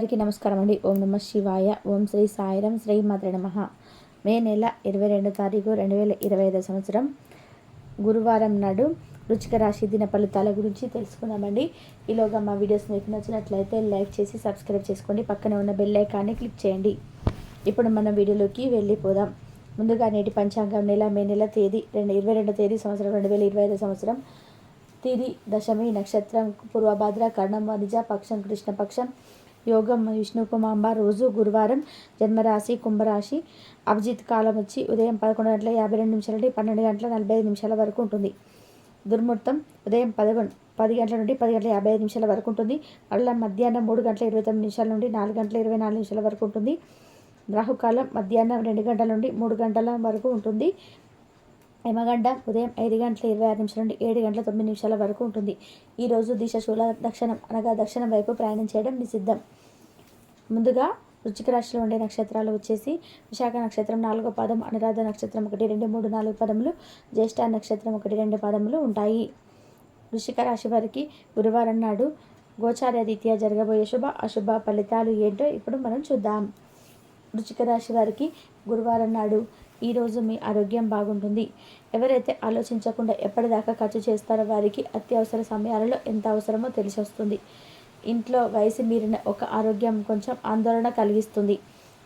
అందరికీ నమస్కారం అండి. ఓం నమ శివాయ. ఓం శ్రీ సాయిరం శ్రీ మాత్ర నమ. మే నెల ఇరవై రెండు తారీఖు రెండు వేల ఇరవై ఐదు సంవత్సరం గురువారం నాడు రుచిక రాశి దిన ఫలితాల గురించి తెలుసుకుందామండి. ఈలోగా మా వీడియోస్ మీకు నచ్చినట్లయితే లైక్ చేసి సబ్స్క్రైబ్ చేసుకోండి. పక్కనే ఉన్న బెల్ ఐకాన్ని క్లిక్ చేయండి. ఇప్పుడు మనం వీడియోలోకి వెళ్ళిపోదాం. ముందుగా నేటి పంచాంగం నెల మే నెల తేదీ రెండు ఇరవై రెండు తేదీ సంవత్సరం రెండు వేల ఇరవై ఐదు సంవత్సరం. తిది దశమి నక్షత్రం పూర్వభాద్ర కర్ణం వనిజ పక్షం కృష్ణపక్షం యోగం విష్ణుకుమాంబ రోజు గురువారం జన్మరాశి కుంభరాశి అభిజిత్ కాలం వచ్చి ఉదయం పదకొండు గంటల యాభై రెండు నిమిషాల నుండి పన్నెండు గంటల నలభై ఐదు నిమిషాల వరకు ఉంటుంది. దుర్ముహూర్తం ఉదయం పదకొండు పది గంటల నుండి పది గంటల యాభై ఐదు నిమిషాల వరకు ఉంటుంది. మళ్ళీ మధ్యాహ్నం మూడు గంటల ఇరవై తొమ్మిది నిమిషాల నుండి నాలుగు గంటల ఇరవై నాలుగు నిమిషాల వరకు ఉంటుంది. రాహుకాలం మధ్యాహ్నం రెండు గంటల నుండి మూడు గంటల వరకు ఉంటుంది. యమగండ ఉదయం ఐదు గంటల ఇరవై ఆరు నిమిషాల నుండి ఏడు గంటల తొమ్మిది నిమిషాల వరకు ఉంటుంది. ఈరోజు దిశ శూల దక్షిణం అనగా దక్షిణం వైపు ప్రయాణం చేయడం నిషిద్ధం. ముందుగా వృచ్చిక రాశిలో ఉండే నక్షత్రాలు వచ్చేసి విశాఖ నక్షత్రం నాలుగో పాదం అనురాధ నక్షత్రం ఒకటి రెండు మూడు నాలుగు పదములు జ్యేష్ఠ నక్షత్రం ఒకటి రెండు పదములు ఉంటాయి. వృషిక రాశి వారికి గురువారం నాడు గోచార రీత్యా జరగబోయే శుభ అశుభ ఫలితాలు ఏంటో ఇప్పుడు మనం చూద్దాం. వృచ్చిక రాశి వారికి గురువారం నాడు ఈరోజు మీ ఆరోగ్యం బాగుంటుంది. ఎవరైతే ఆలోచించకుండా ఎప్పటిదాకా ఖర్చు చేస్తారో వారికి అత్యవసర సమయాలలో ఎంత అవసరమో తెలిసి వస్తుంది. ఇంట్లో వయసు మీరిన ఒక ఆరోగ్యం కొంచెం ఆందోళన కలిగిస్తుంది.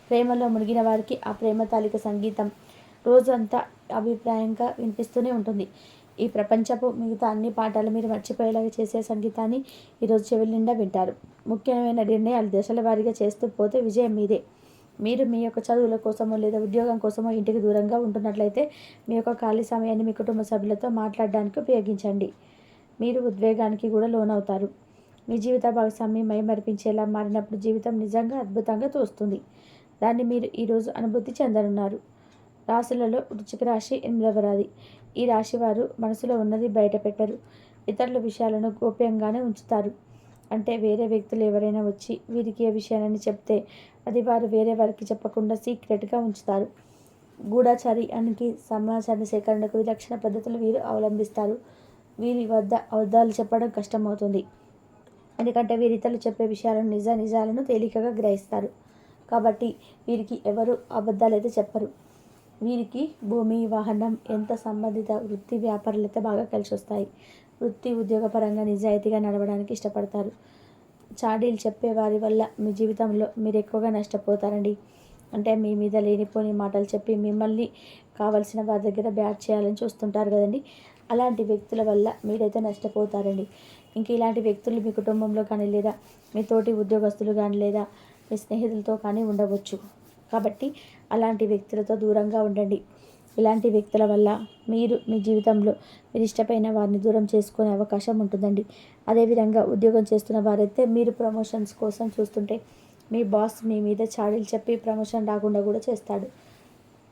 ప్రేమలో మునిగిన వారికి ఆ ప్రేమ తాలిక సంగీతం రోజంతా అభిప్రాయంగా వినిపిస్తూనే ఉంటుంది. ఈ ప్రపంచపు మిగతా అన్ని పాఠాలు మీరు మర్చిపోయేలాగా చేసే సంగీతాన్ని ఈరోజు చెవి నిండా వింటారు. ముఖ్యమైన నిర్ణయాలు దశల వారీగా చేస్తూ పోతే విజయం మీదే. మీరు మీ యొక్క చదువుల కోసమో లేదా ఉద్యోగం కోసమో ఇంటికి దూరంగా ఉంటున్నట్లయితే మీ యొక్క ఖాళీ సమయాన్ని మీ కుటుంబ సభ్యులతో మాట్లాడడానికి ఉపయోగించండి. మీరు ఉద్వేగానికి కూడా లోనవుతారు. మీ జీవిత భాగస్వామి మైమర్పించేలా మారినప్పుడు జీవితం నిజంగా అద్భుతంగా తోస్తుంది. దాన్ని మీరు ఈరోజు అనుభూతి చెందనున్నారు. రాశులలో వృచ్చిక రాశి ఎనిమిదవ రాది ఈ రాశి వారు మనసులో ఉన్నది బయట పెట్టరు ఇతరుల విషయాలను గోప్యంగానే ఉంచుతారు. అంటే వేరే వ్యక్తులు ఎవరైనా వచ్చి వీరికి ఏ విషయాన్ని చెప్తే అది వారు వేరే వారికి చెప్పకుండా సీక్రెట్గా ఉంచుతారు. గూఢాచారి అనికి సమాచార సేకరణకు విలక్షణ పద్ధతులు వీరు అవలంబిస్తారు. వీరి వద్ద అబద్ధాలు చెప్పడం కష్టమవుతుంది. ఎందుకంటే వీరి ఇతరులు చెప్పే విషయాలను నిజ నిజాలను తేలికగా గ్రహిస్తారు. కాబట్టి వీరికి ఎవరు అబద్ధాలు అయితే చెప్పరు. వీరికి భూమి వాహనం ఎంత సంబంధిత వృత్తి వ్యాపారాలు అయితే బాగా కలిసి వస్తాయి వృత్తి ఉద్యోగపరంగా నిజాయితీగా నడవడానికి ఇష్టపడతారు. చాడీలు చెప్పే వారి వల్ల మీ జీవితంలో మీరు ఎక్కువగా నష్టపోతారండి. అంటే మీ మీద లేనిపోని మాటలు చెప్పి మిమ్మల్ని కావలసిన వారి దగ్గర బ్యాట్ చేయాలని చూస్తుంటారు కదండి. అలాంటి వ్యక్తుల వల్ల మీరైతే నష్టపోతారండి. ఇంక ఇలాంటి వ్యక్తులు మీ కుటుంబంలో కానీ లేదా మీ తోటి ఉద్యోగస్తులు కానీ లేదా మీ స్నేహితులతో కానీ ఉండవచ్చు. కాబట్టి అలాంటి వ్యక్తులతో దూరంగా ఉండండి. ఇలాంటి వ్యక్తుల వల్ల మీరు మీ జీవితంలో మీరు ఇష్టమైన వారిని దూరం చేసుకునే అవకాశం ఉంటుందండి. అదేవిధంగా ఉద్యోగం చేస్తున్న వారైతే మీరు ప్రమోషన్స్ కోసం చూస్తుంటే మీ బాస్ మీ మీద చాడీలు చెప్పి ప్రమోషన్ రాకుండా కూడా చేస్తాడు.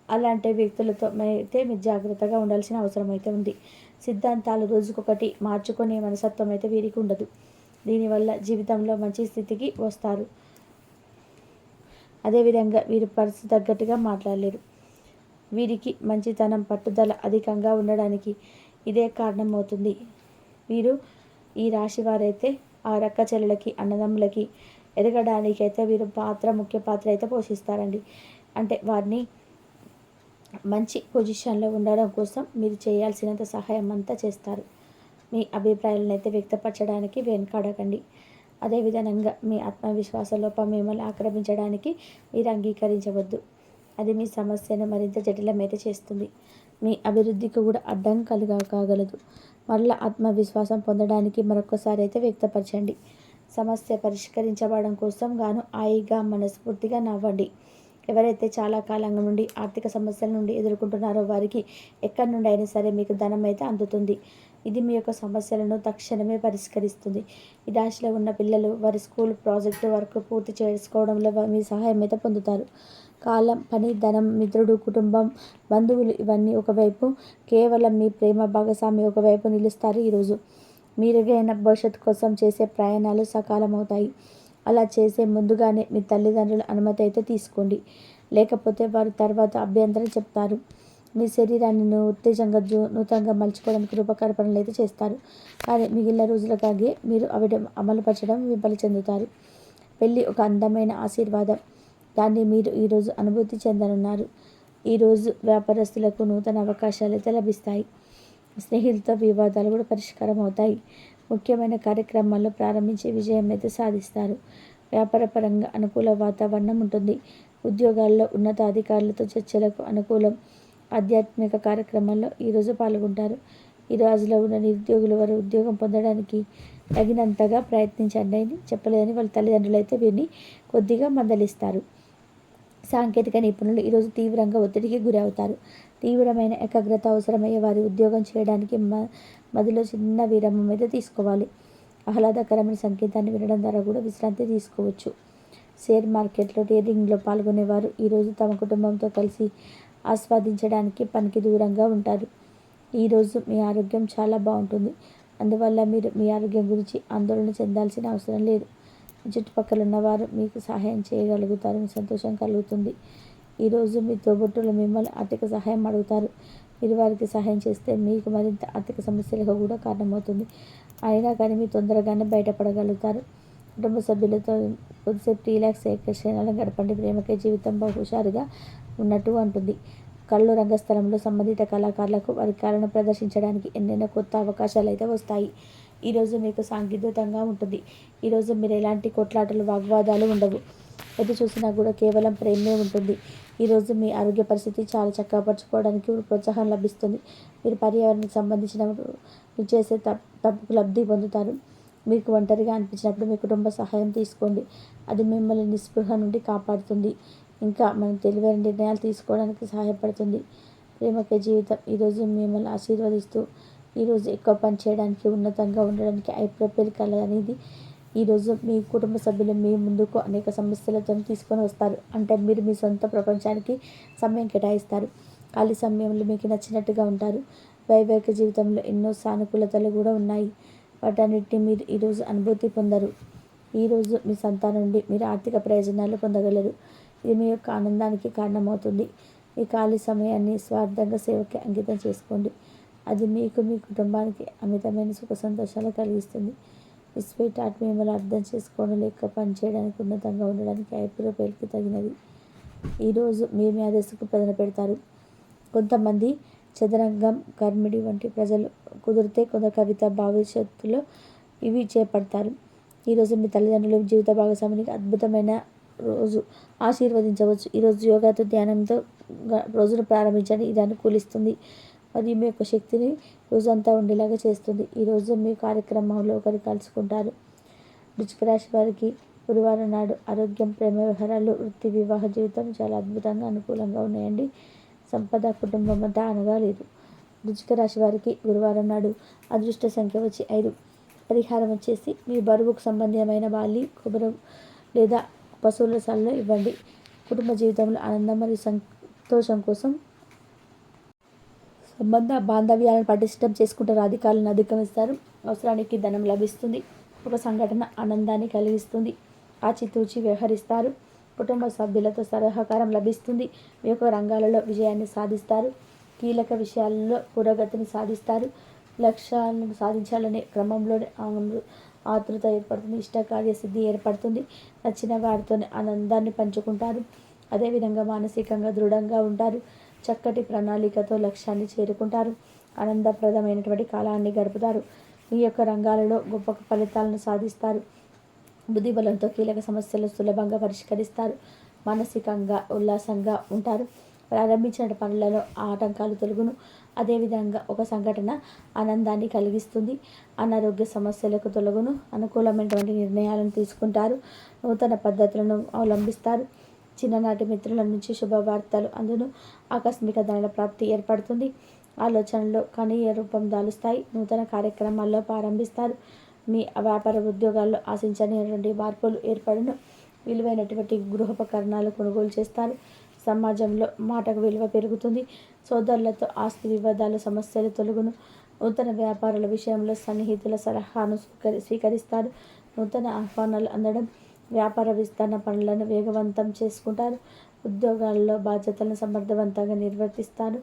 అలాంటి వ్యక్తులతో అయితే మీరు జాగ్రత్తగా ఉండాల్సిన అవసరం అయితే ఉంది. సిద్ధాంతాలు రోజుకొకటి మార్చుకునే మనసత్వం అయితే వీరికి ఉండదు. దీనివల్ల జీవితంలో మంచి స్థితికి వస్తారు. అదేవిధంగా వీరు పరిస్థితి తగ్గట్టుగా మాట్లాడలేరు. వీరికి మంచితనం పట్టుదల అధికంగా ఉండడానికి ఇదే కారణమవుతుంది. వీరు ఈ రాశి వారైతే ఆ రక్క చెల్లెలకి అన్నదమ్ములకి ఎదగడానికి అయితే వీరు పాత్ర ముఖ్య పాత్ర అయితే పోషిస్తారండి. అంటే వారిని మంచి పొజిషన్లో ఉండడం కోసం మీరు చేయాల్సినంత సహాయం అంతా చేస్తారు. మీ అభిప్రాయాలను అయితే వ్యక్తపరచడానికి వెనుకాడకండి. అదేవిధంగా మీ ఆత్మవిశ్వాస లోపం మిమ్మల్ని ఆక్రమించడానికి మీరు అంగీకరించవద్దు. అది మీ సమస్యను మరింత జటిలమైతే చేస్తుంది. మీ అభివృద్ధికి కూడా అడ్డంకలుగా కాగలదు. మరలా ఆత్మవిశ్వాసం పొందడానికి మరొకసారి అయితే వ్యక్తపరచండి. సమస్య పరిష్కరించబడడం కోసం గాను హాయిగా మనస్ఫూర్తిగా నవ్వండి. ఎవరైతే చాలా కాలంగా నుండి ఆర్థిక సమస్యల నుండి ఎదుర్కొంటున్నారో వారికి ఎక్కడి నుండి అయినా సరే మీకు ధనం అయితే అందుతుంది. ఇది మీ యొక్క సమస్యలను తక్షణమే పరిష్కరిస్తుంది. ఈ రాశిలో ఉన్న పిల్లలు వారి స్కూల్ ప్రాజెక్టు వర్క్ పూర్తి చేసుకోవడంలో మీ సహాయం అయితే పొందుతారు. కాలం పని ధనం మిత్రుడు కుటుంబం బంధువులు ఇవన్నీ ఒకవైపు కేవలం మీ ప్రేమ భాగస్వామి ఒకవైపు నిలుస్తారు ఈరోజు. మీరుగైన భవిష్యత్తు కోసం చేసే ప్రయాణాలు సకాలం అవుతాయి అలా చేసే ముందుగానే మీ తల్లిదండ్రుల అనుమతి అయితే తీసుకోండి. లేకపోతే వారు తర్వాత అభ్యంతరం చెప్తారు. మీ శరీరాన్ని ఉత్తేజంగా జూ నూతనంగా మలుచుకోవడానికి రూపకల్పనలు అయితే చేస్తారు. కానీ మిగిలిన రోజులకాగే మీరు అవి అమలుపరచడం విఫల చెందుతారు పెళ్ళి ఒక అందమైన ఆశీర్వాదం. దాన్ని మీరు ఈరోజు అనుభూతి చెందనున్నారు. ఈరోజు వ్యాపారస్తులకు నూతన అవకాశాలు అయితే లభిస్తాయి. స్నేహితులతో వివాదాలు కూడా పరిష్కారం అవుతాయి. ముఖ్యమైన కార్యక్రమాల్లో ప్రారంభించే విజయం అయితే సాధిస్తారు. వ్యాపారపరంగా అనుకూల వాతావరణం ఉంటుంది. ఉద్యోగాల్లో ఉన్నతాధికారులతో చర్చలకు అనుకూలం ఆధ్యాత్మిక కార్యక్రమాల్లో ఈరోజు పాల్గొంటారు. ఈ రోజులో ఉన్న నిరుద్యోగుల వారు ఉద్యోగం పొందడానికి తగినంతగా ప్రయత్నించండి అని చెప్పలేదని వాళ్ళ తల్లిదండ్రులు అయితే వీరిని కొద్దిగా మందలిస్తారు. సాంకేతిక నిపుణులు ఈరోజు తీవ్రంగా ఒత్తిడికి గురి అవుతారు తీవ్రమైన ఏకాగ్రత అవసరమయ్యే వారి ఉద్యోగం చేయడానికి మ మదిలో చిన్న విరామం అయితే తీసుకోవాలి. ఆహ్లాదకరమైన సంకేతాన్ని వినడం ద్వారా కూడా విశ్రాంతి తీసుకోవచ్చు. షేర్ మార్కెట్లో ట్రేడింగ్లో పాల్గొనేవారు ఈరోజు తమ కుటుంబంతో కలిసి ఆస్వాదించడానికి పనికి దూరంగా ఉంటారు. ఈరోజు మీ ఆరోగ్యం చాలా బాగుంటుంది. అందువల్ల మీరు మీ ఆరోగ్యం గురించి ఆందోళన చెందాల్సిన అవసరం లేదు. చుట్టుపక్కల ఉన్నవారు మీకు సహాయం చేయగలుగుతారు. మీ సంతోషం కలుగుతుంది. ఈరోజు మీ తోబుట్టులు మిమ్మల్ని ఆర్థిక సహాయం అడుగుతారు. మీరు వారికి సహాయం చేస్తే మీకు మరింత ఆర్థిక సమస్యలకు కూడా కారణమవుతుంది. అయినా కానీ మీరు తొందరగానే బయటపడగలుగుతారు. కుటుంబ సభ్యులతో కొద్దిసేపు రిలాక్స్ క్షణాలను గడపండి. ప్రేమకే జీవితం బహుషారుగా ఉన్నట్టు అంటుంది. కళ్ళు రంగస్థలంలో సంబంధిత కళాకారులకు వారి కళను ప్రదర్శించడానికి ఎన్నెన్నో కొత్త అవకాశాలు అయితే వస్తాయి. ఈరోజు మీకు సాంకేతికంగా ఉంటుంది. ఈరోజు మీరు ఎలాంటి కొట్లాటలు వాగ్వాదాలు ఉండవు. ఎటు చూసినా కూడా కేవలం ప్రేమే ఉంటుంది. ఈరోజు మీ ఆరోగ్య పరిస్థితి చాలా చక్కగా పరచుకోవడానికి ప్రోత్సాహం లభిస్తుంది. మీరు పర్యావరణానికి సంబంధించిన మీరు చేసే తప్పుకు లబ్ధి పొందుతారు. మీకు ఒంటరిగా అనిపించినప్పుడు మీ కుటుంబ సహాయం తీసుకోండి. అది మిమ్మల్ని నిస్పృహ నుండి కాపాడుతుంది. ఇంకా మనం తెలివైన నిర్ణయాలు తీసుకోవడానికి సహాయపడుతుంది. ప్రేమకే జీవితం. ఈరోజు మిమ్మల్ని ఆశీర్వదిస్తూ ఈరోజు ఎక్కువ పని చేయడానికి ఉన్నతంగా ఉండడానికి ఐప్రోపెల్ కళ అనేది ఈరోజు మీ కుటుంబ సభ్యులు మీ ముందుకు అనేక సమస్యలతో తీసుకొని వస్తారు. అంటే మీరు మీ సొంత ప్రపంచానికి సమయం కేటాయిస్తారు. ఖాళీ సమయంలో మీకు నచ్చినట్టుగా ఉంటారు. వైవాహిక జీవితంలో ఎన్నో సానుకూలతలు కూడా ఉన్నాయి. వాటన్నిటిని మీరు ఈరోజు అనుభూతి పొందరు. ఈరోజు మీ సంతానం నుండి మీరు ఆర్థిక ప్రయోజనాలు పొందగలరు. ఇది మీ యొక్క ఆనందానికి కారణమవుతుంది. మీ ఖాళీ సమయాన్ని స్వార్థంగా సేవకి అంకితం చేసుకోండి. అది మీకు మీ కుటుంబానికి అమితమైన సుఖ సంతోషాలు కలిగిస్తుంది. మీ స్వీట్ ఆర్ట్ మిమ్మల్ని అర్థం చేసుకోవడం లేక పనిచేయడానికి ఉన్నతంగా ఉండడానికి ఐపీలో పేరుకి తగినది. ఈరోజు మీ మేధస్సుకు ప్రజలు పెడతారు. కొంతమంది చదరంగం కర్మిడి వంటి ప్రజలు కుదిరితే కొంత కవిత భవిష్యత్తులో ఇవి చేపడతారు. ఈరోజు మీ తల్లిదండ్రులు జీవిత భాగస్వామికి అద్భుతమైన రోజు ఆశీర్వదించవచ్చు. ఈరోజు యోగాతో ధ్యానంతో రోజును ప్రారంభించండి. ఇది అనుకూలిస్తుంది. మరియు మీ యొక్క శక్తిని రోజంతా ఉండేలాగా చేస్తుంది. ఈరోజు మీ కార్యక్రమంలో ఒకరు కలుసుకుంటారు. వృచ్చిక రాశి వారికి గురువారం నాడు ఆరోగ్యం ప్రేమ వ్యవహారాలు వృత్తి వివాహ జీవితం చాలా అద్భుతంగా అనుకూలంగా ఉన్నాయండి. సంపద కుటుంబం అంతా అనగా లేదు. వృచ్చిక రాశి వారికి గురువారం నాడు అదృష్ట సంఖ్య వచ్చి ఐదు. పరిహారం వచ్చేసి మీ బరువుకు సంబంధమైన బాలి కొబ్బరి లేదా పశువుల సలలో ఇవ్వండి. కుటుంబ జీవితంలో ఆనందం మరియు సంతోషం కోసం సంబంధ బాంధవ్యాలను పటిష్టం చేసుకుంటారు అధికారులను అధిగమిస్తారు. అవసరానికి ధనం లభిస్తుంది. ఒక సంఘటన ఆనందాన్ని కలిగిస్తుంది. ఆచితూచి వ్యవహరిస్తారు. కుటుంబ సభ్యులతో సహకారం లభిస్తుంది. మీ యొక్క రంగాలలో విజయాన్ని సాధిస్తారు. కీలక విషయాలలో పురోగతిని సాధిస్తారు. లక్ష్యాలను సాధించాలనే క్రమంలోనే ఆతృత ఏర్పడుతుంది. ఇష్టకార్య సిద్ధి ఏర్పడుతుంది. నచ్చిన వారితోనే ఆనందాన్ని పంచుకుంటారు. అదేవిధంగా మానసికంగా దృఢంగా ఉంటారు. చక్కటి ప్రణాళికతో లక్ష్యాన్ని చేరుకుంటారు. ఆనందప్రదమైనటువంటి కాలాన్ని గడుపుతారు. మీ యొక్క రంగాలలో గొప్ప ఫలితాలను సాధిస్తారు. బుద్ధిబలంతో కీలక సమస్యలు సులభంగా పరిష్కరిస్తారు. మానసికంగా ఉల్లాసంగా ఉంటారు. ప్రారంభించిన పనులలో ఆటంకాలు తొలుగును. అదేవిధంగా ఒక సంఘటన ఆనందాన్ని కలిగిస్తుంది. అనారోగ్య సమస్యలకు తొలగును. అనుకూలమైనటువంటి నిర్ణయాలను తీసుకుంటారు. నూతన పద్ధతులను అవలంబిస్తారు. చిన్ననాటి మిత్రుల నుంచి శుభవార్తలు అందును ఆకస్మిక ధనుల ప్రాప్తి ఏర్పడుతుంది. ఆలోచనలు కనీయ రూపం దాలుస్తాయి. నూతన కార్యక్రమాల్లో ప్రారంభిస్తారు. మీ వ్యాపార ఉద్యోగాల్లో ఆశించనిటువంటి మార్పులు ఏర్పడను. విలువైనటువంటి గృహోపకరణాలు కొనుగోలు చేస్తారు. సమాజంలో మాటకు విలువ పెరుగుతుంది. సోదరులతో ఆస్తి వివాదాలు సమస్యలు తొలగును. నూతన వ్యాపారాల విషయంలో సన్నిహితుల సలహాను స్వీకరిస్తారు. నూతన ఆహ్వానాలు అందడం వ్యాపార విస్తరణ పనులను వేగవంతం చేసుకుంటారు. ఉద్యోగాల్లో బాధ్యతలను సమర్థవంతంగా నిర్వర్తిస్తారు.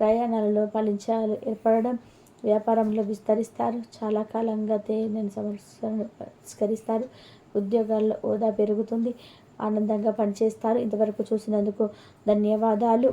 ప్రయాణాలలో ఫలించాలు ఏర్పడడం వ్యాపారంలో విస్తరిస్తారు. చాలా కాలంగా తేనెను సమస్యలను పరిష్కరిస్తారు. ఉద్యోగాల్లో హోదా పెరుగుతుంది. ఆనందంగా పనిచేస్తారు. ఇంతవరకు చూసినందుకు ధన్యవాదాలు.